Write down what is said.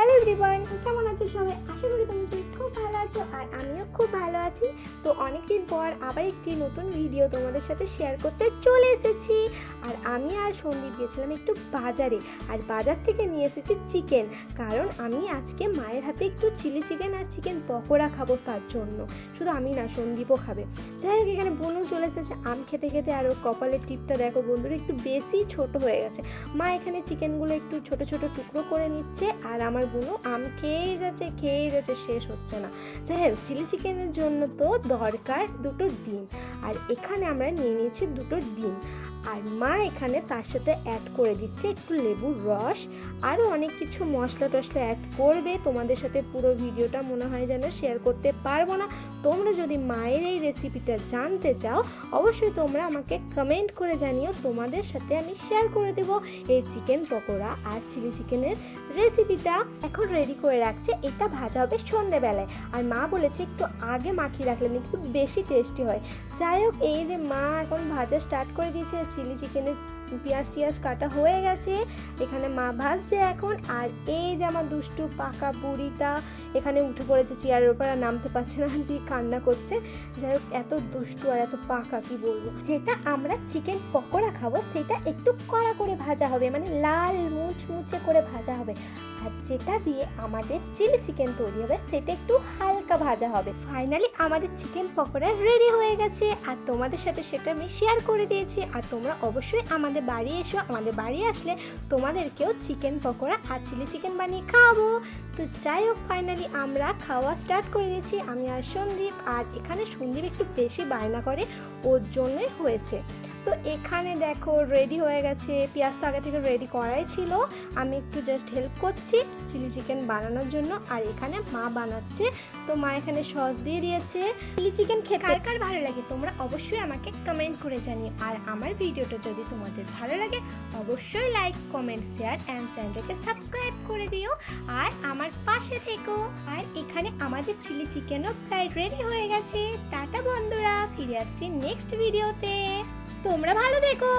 Hello রিবান কেমন আছো সবাই? আশা করি তোমরা খুব ভালো আছো আর আমিও খুব ভালো আছি। তো অনেকদিন পর আবার একটি নতুন ভিডিও তোমাদের সাথে শেয়ার করতে চলে এসেছি। আর আমি আর সন্দীপ গেছিলাম একটু বাজারে। আর বাজার থেকে নিয়ে এসেছি চিকেন কারণ আমি আজকে মায়ের হাতে একটু চিলি চিকেন আর চিকেন পকোড়া খাব তার জন্য। শুধু আমি না, সন্দীপও খাবে। যাই হোক, এখানে বোনও চলে এসেছে। আম খেতে খেতে আর ওর কপালের টিপটা দেখো বন্ধুরা, একটু বেশি ছোট হয়ে গেছে। মা এখানে চিকেনগুলো একটু ছোট ছোট টুকরো করে নিচ্ছে। আর আমার বোনও আম খেয়েই যাচ্ছে খেয়েই যাচ্ছে, শেষ হচ্ছে না। যাই হোক চিলি চিকেনের জন্য তো দরকার দুটো ডিম। আর এখানে আমরা নিয়ে নিয়েছি দুটো ডিম। আর মা এখানে তার সাথে অ্যাড করে দিচ্ছে একটু লেবুর রস আরও অনেক কিছু মশলা টশলা অ্যাড করবে। তোমাদের সাথে পুরো ভিডিওটা মনে হয় যেন শেয়ার করতে পারব না। তোমরা যদি মায়ের এই রেসিপিটা জানতে চাও, অবশ্যই তোমরা আমাকে কমেন্ট করে জানিও। তোমাদের সাথে আমি শেয়ার করে দেবো এই চিকেন পকোড়া আর চিলি চিকেনের রেসিপিটা এখন রেডি করে রাখছে। এটা ভাজা হবে সন্ধেবেলায়। আর মা বলেছে একটু আগে মাখিয়ে রাখলে নাকি বেশি টেস্টি হয়। যাই হোক, এই যে মা এখন ভাজা স্টার্ট করে দিয়েছে চিলি চিকেনের পেঁয়াজ টিয়াজ কাটা হয়ে গেছে, এখানে মা ভাজছে এখন, আর এই যে আমার দুষ্টু পাকা বুড়িটা এখানে উঠে পড়েছে চেয়ারের উপর আর নামতে পারছে না দিয়ে কান্না করছে। যাই হোক, এত দুষ্টু আর এত পাকা, কি বলব? যেটা আমরা চিকেন পকোড়া খাব, সেটা একটু কড়া করে ভাজা হবে মানে লাল মুচমুচে করে ভাজা হবে। আর যেটা দিয়ে আমাদের চিলি চিকেন তৈরি হবে, সেটা একটু হালকা ভাজা হবে। ফাইনালি আমাদের চিকেন পকোড়া রেডি হয়ে গেছে, আর তোমাদের সাথে সেটা আমি শেয়ার করে দিয়েছি, আর তোমরা অবশ্যই আমাদের বাড়ি এসো, আমাদের বাড়ি আসলে তোমাদেরকেও চিকেন পকোড়া আর চিলি চিকেন বানিয়ে খাওয়াবো। তো যাই হোক ফাইনালি আমরা খাওয়া স্টার্ট করে দিয়েছি। আমি আর সন্দীপ, আর এখানে সন্দীপ একটু বেশি বায়না করে, ওর জন্যই হয়েছে। এখানে দেখো রেডি হয়ে গেছে। পেঁয়াজ তো আগে থেকে রেডি করাই ছিল। আমি একটু জাস্ট হেল্প করছি চিলি চিকেন বানানোর জন্য। আর এখানে মা বানাচ্ছে। তো মা এখানে সস দিয়ে দিয়েছে। চিলি চিকেন খেতে কার কার ভালো লাগে তোমরা অবশ্যই আমাকে কমেন্ট করে জানিও। আর আমার ভিডিওটা যদি তোমাদের ভালো লাগে অবশ্যই লাইক কমেন্ট শেয়ার অ্যান্ড চ্যানেলটাকে সাবস্ক্রাইব করে দিও। আর আমার পাশে থেকো। আর এখানে আমাদের চিলি চিকেনও প্রায় রেডি হয়ে গেছে। টাটা বন্ধুরা ফিরে আসছি নেক্সট ভিডিওতে তোমরা ভালো থেকো